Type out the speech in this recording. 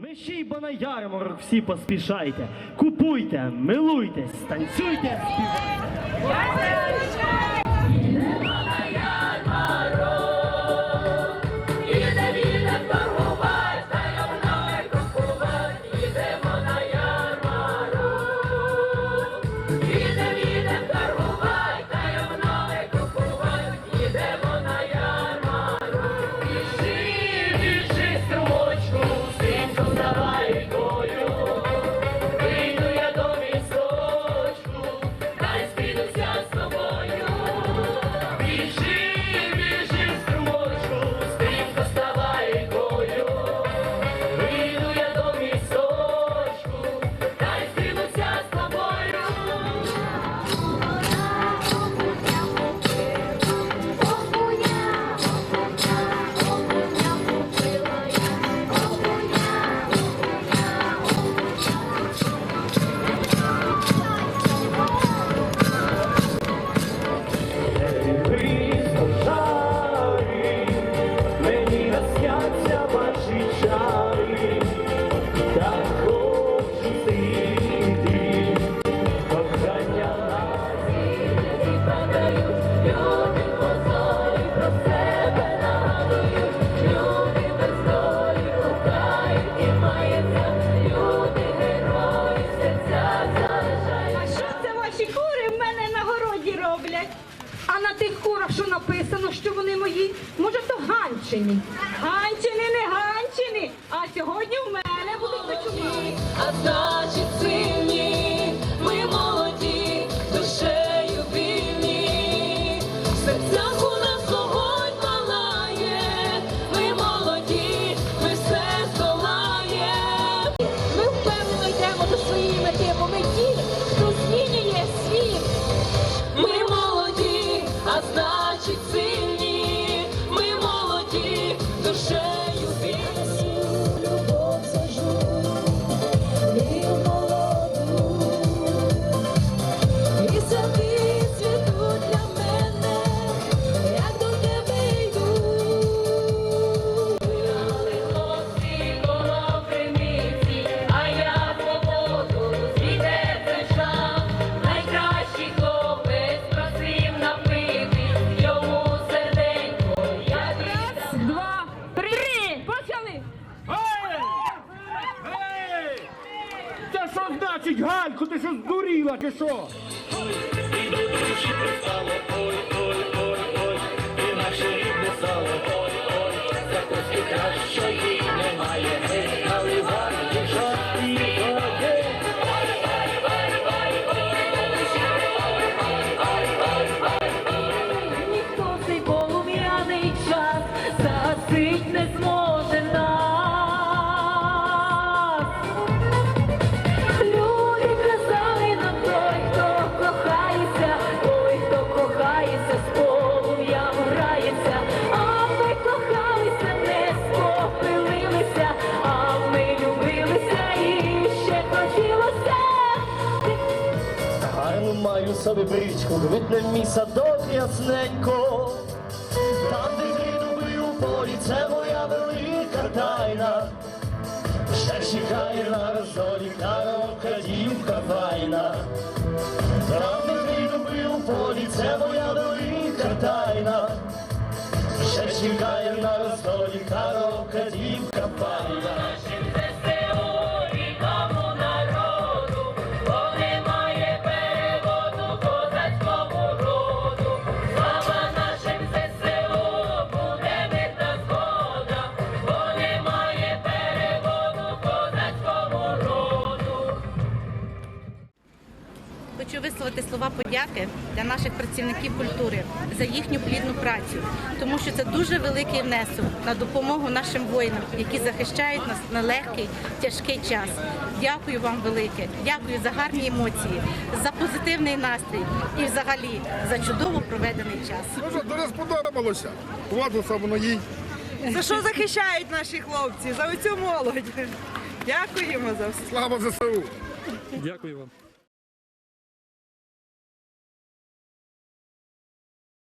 Ми ще й бо на ярмарок всі поспішайте. Купуйте, милуйтесь, танцюйте, співайте. Ганчині. Ганчини, не ганчини, а сьогодні в мене будуть ночувати. А значить сильні, ми молоді, душею вільні, в серцях у нас вогонь палає, ми молоді, ми все здолаєм. Ми впевнено йдемо до своєї мети, бо ми ті, хто змінює світ. Ми молоді, а значить сильні, значить, Галько, ти що здуріла, чи що? Ніхто маю собі брічку, квітне мій садок ясненько. Там, де дві у полі, це моя велика тайна. Ще чекає на роздолі, коробка дівка файна. Там, де дві у полі, це моя велика тайна. Ще чекає на роздолі, коробка дівка файна. Хочу висловити слова подяки для наших працівників культури за їхню плідну працю, тому що це дуже великий внесок на допомогу нашим воїнам, які захищають нас на легкий, тяжкий час. Дякую вам велике, дякую за гарні емоції, за позитивний настрій і взагалі за чудово проведений час. Ну що, дуже сподобалося. Владу саме їй. За що захищають наші хлопці? За оцю молодь. Дякуємо за все. Слава ЗСУ! Дякую вам.